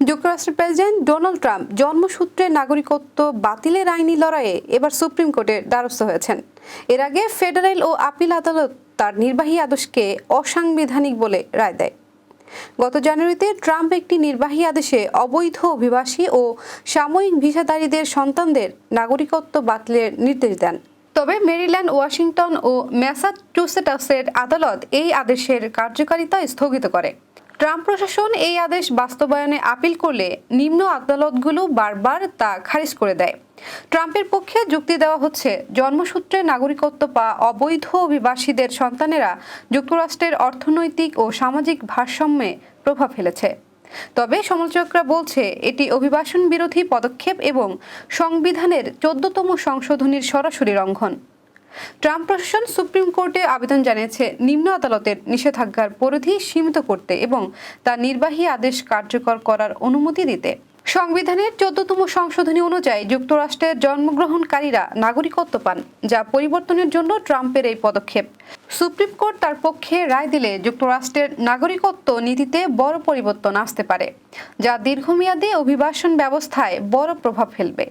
যুক্তরাষ্ট্রের president Donald Trump জন্মসূত্রে নাগরিকত্ব বাতিলের আইনি লড়াইয়ে এবার সুপ্রিম কোর্টের দ্বারস্থ হয়েছেন। এর আগে ফেডারেল ও আপিল আদালত তার নির্বাহী আদেশকে অসাংবিধানিক বলে রায় দেয়। গত জানুয়ারিতে ট্রাম্প একটি নির্বাহী আদেশে অবৈধ অভিবাসী ও সাময়িক ভিসাধারীদের সন্তানদের নাগরিকত্ব বাতিলের নির্দেশ দেন। তবে মেরিল্যান্ড, ওয়াশিংটন ও ম্যাসাচুসেটাসের আদালত এই আদেশের কার্যকারিতা স্থগিত করে। ট্রাম্প প্রশাসন এই আদেশ বাস্তবায়নে আপিল করলে নিম্ন আদালতগুলো বারবার তা খারিজ করে দেয়। ট্রাম্পের পক্ষে যুক্তি দেওয়া হচ্ছে, জন্মসূত্রে নাগরিকত্ব পাওয়া অবৈধ অভিবাসীদের সন্তানেরা যুক্তরাষ্ট্রের অর্থনৈতিক ও সামাজিক ভারসাম্যে প্রভাব ফেলেছে। তবে সমালোচকরা বলছে, এটি অভিবাসন বিরোধী পদক্ষেপ এবং সংবিধানের চোদ্দতম সংশোধনীর সরাসরি লঙ্ঘন। ট্রাম্প প্রশাসন সুপ্রিম কোর্টে আবেদন জানিয়েছে, নিম্ন আদালতের নিষেধাজ্ঞার পরিধি সীমিত করতে এবং তার নির্বাহী আদেশ কার্যকর করার অনুমতি দিতে। সংবিধানের চোদ্দতম সংশোধনী অনুযায়ী যুক্তরাষ্ট্রের জন্মগ্রহণকারীরা নাগরিকত্ব পান, যা পরিবর্তনের জন্য ট্রাম্পের এই পদক্ষেপ। সুপ্রিম কোর্ট তার পক্ষে রায় দিলে যুক্তরাষ্ট্রের নাগরিকত্ব নীতিতে বড় পরিবর্তন আসতে পারে, যা দীর্ঘমেয়াদী অভিবাসন ব্যবস্থায় বড় প্রভাব ফেলবে।